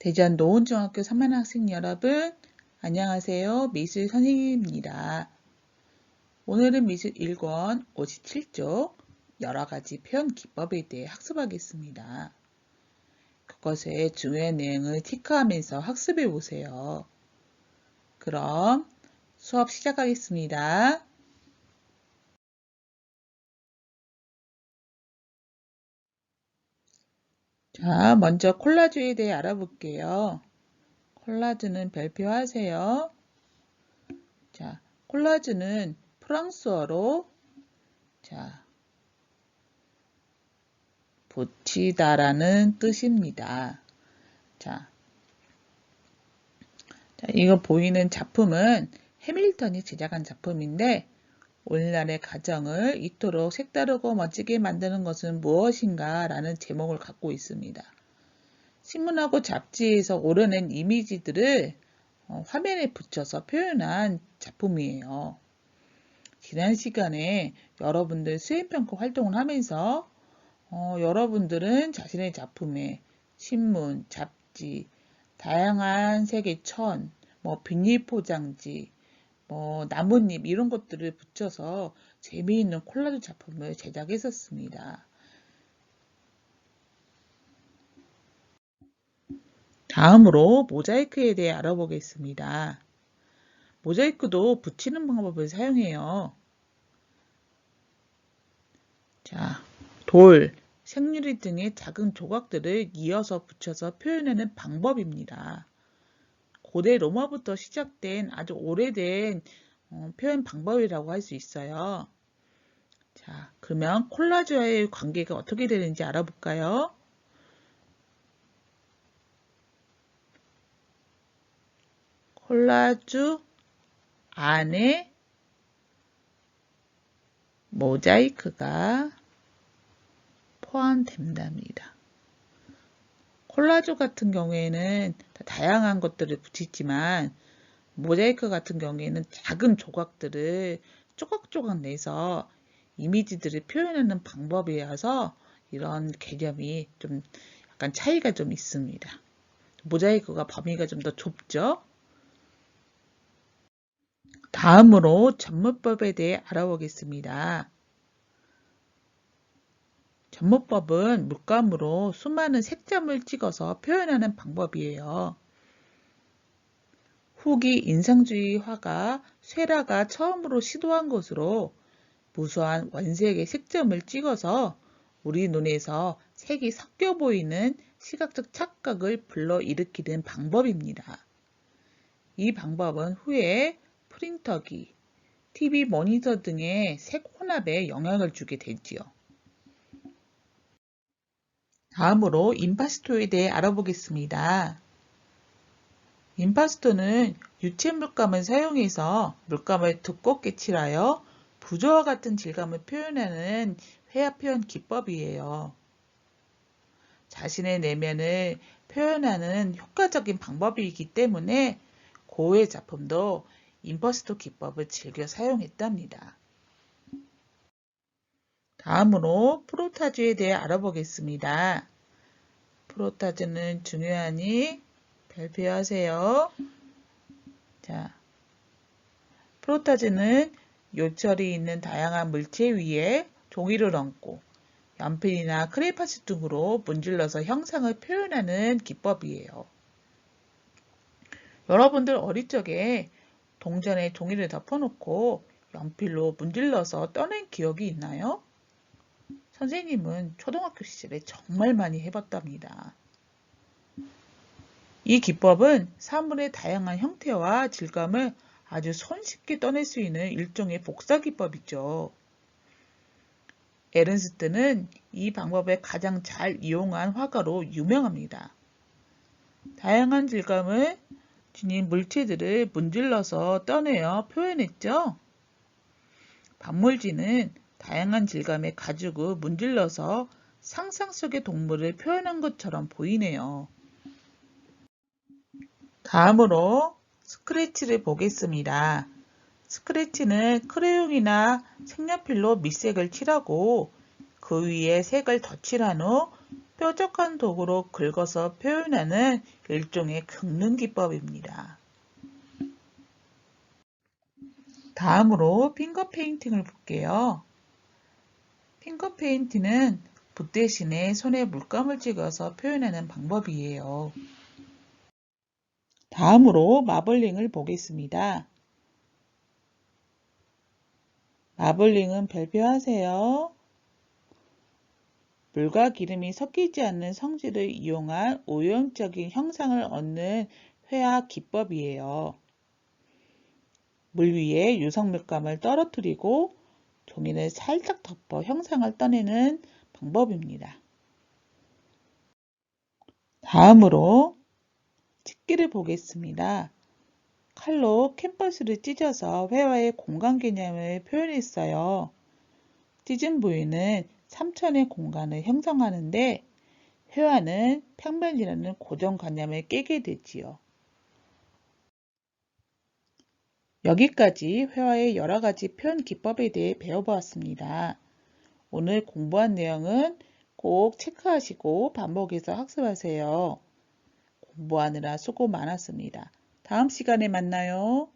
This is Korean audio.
대전 노원중학교 3만 학생 여러분, 안녕하세요. 미술 선생님입니다. 오늘은 미술 1권 57쪽 여러 가지 표현 기법에 대해 학습하겠습니다. 그것의 중요한 내용을 체크하면서 학습해 보세요. 그럼 수업 시작하겠습니다. 자, 먼저 콜라주에 대해 알아볼게요. 콜라주는 별표하세요. 자, 콜라주는 프랑스어로 자, 붙이다라는 뜻입니다. 자, 자, 이거 보이는 작품은 해밀턴이 제작한 작품인데 오늘날의 가정을 이토록 색다르고 멋지게 만드는 것은 무엇인가 라는 제목을 갖고 있습니다. 신문하고 잡지에서 오르는 이미지들을 어, 화면에 붙여서 표현한 작품이에요. 지난 시간에 여러분들 수행평가 활동을 하면서 어, 여러분들은 자신의 작품에 신문, 잡지, 다양한 색의 천, 뭐 비닐 포장지, 뭐 나뭇잎 이런 것들을 붙여서 재미있는 콜라주 작품을 제작했었습니다. 다음으로 모자이크에 대해 알아보겠습니다. 모자이크도 붙이는 방법을 사용해요. 자, 돌, 생유리 등의 작은 조각들을 이어서 붙여서 표현하는 방법입니다. 고대 로마부터 시작된 아주 오래된 어, 표현 방법이라고 할 수 있어요. 자, 그러면 콜라주와의 관계가 어떻게 되는지 알아볼까요? 콜라주 안에 모자이크가 포함된답니다. 콜라주 같은 경우에는 다양한 것들을 붙이지만 모자이크 같은 경우에는 작은 조각들을 조각조각 내서 이미지들을 표현하는 방법이어서 이런 개념이 좀 약간 차이가 좀 있습니다. 모자이크가 범위가 좀 더 좁죠? 다음으로 전문법에 대해 알아보겠습니다. 전문법은 물감으로 수많은 색점을 찍어서 표현하는 방법이에요. 후기 인상주의 화가 쇠라가 처음으로 시도한 것으로 무수한 원색의 색점을 찍어서 우리 눈에서 색이 섞여 보이는 시각적 착각을 불러일으키는 방법입니다. 이 방법은 후에 프린터기, TV 모니터 등의 색 혼합에 영향을 주게 되지요. 다음으로 임파스토에 대해 알아보겠습니다. 임파스토는 유체 물감을 사용해서 물감을 두껍게 칠하여 부조와 같은 질감을 표현하는 회화 표현 기법이에요. 자신의 내면을 표현하는 효과적인 방법이기 때문에 고의 작품도 임퍼스토 기법을 즐겨 사용했답니다. 다음으로 프로타주에 대해 알아보겠습니다. 프로타주는 중요하니 발표하세요. 자, 프로타주는 요철이 있는 다양한 물체 위에 종이를 얹고 연필이나 크레파스 등으로 문질러서 형상을 표현하는 기법이에요. 여러분들 어릴 적에 동전에 종이를 덮어놓고 연필로 문질러서 떠낸 기억이 있나요? 선생님은 초등학교 시절에 정말 많이 해봤답니다. 이 기법은 사물의 다양한 형태와 질감을 아주 손쉽게 떠낼 수 있는 일종의 복사 기법이죠. 에른스트는 이 방법을 가장 잘 이용한 화가로 유명합니다. 다양한 질감을 지닌 물체들을 문질러서 떠내어 표현했죠. 반물지는 다양한 질감의 가죽을 문질러서 상상 속의 동물을 표현한 것처럼 보이네요. 다음으로 스크래치를 보겠습니다. 스크래치는 크레용이나 색연필로 밑색을 칠하고 그 위에 색을 덧칠한 후 뾰족한 도구로 긁어서 표현하는 일종의 긁는 기법입니다. 다음으로 핑거 페인팅을 볼게요. 핑거 페인팅은 붓 대신에 손에 물감을 찍어서 표현하는 방법이에요. 다음으로 마블링을 보겠습니다. 마블링은 별표하세요. 물과 기름이 섞이지 않는 성질을 이용한 오염적인 형상을 얻는 회화 기법이에요. 물 위에 유성 물감을 떨어뜨리고 종이를 살짝 덮어 형상을 떠내는 방법입니다. 다음으로 찍기를 보겠습니다. 칼로 캔버스를 찢어서 회화의 공간 개념을 표현했어요. 찢은 부위는 3천의 공간을 형성하는데 회화는 평면이라는 고정관념을 깨게 되지요. 여기까지 회화의 여러 가지 표현 기법에 대해 배워보았습니다. 오늘 공부한 내용은 꼭 체크하시고 반복해서 학습하세요. 공부하느라 수고 많았습니다. 다음 시간에 만나요.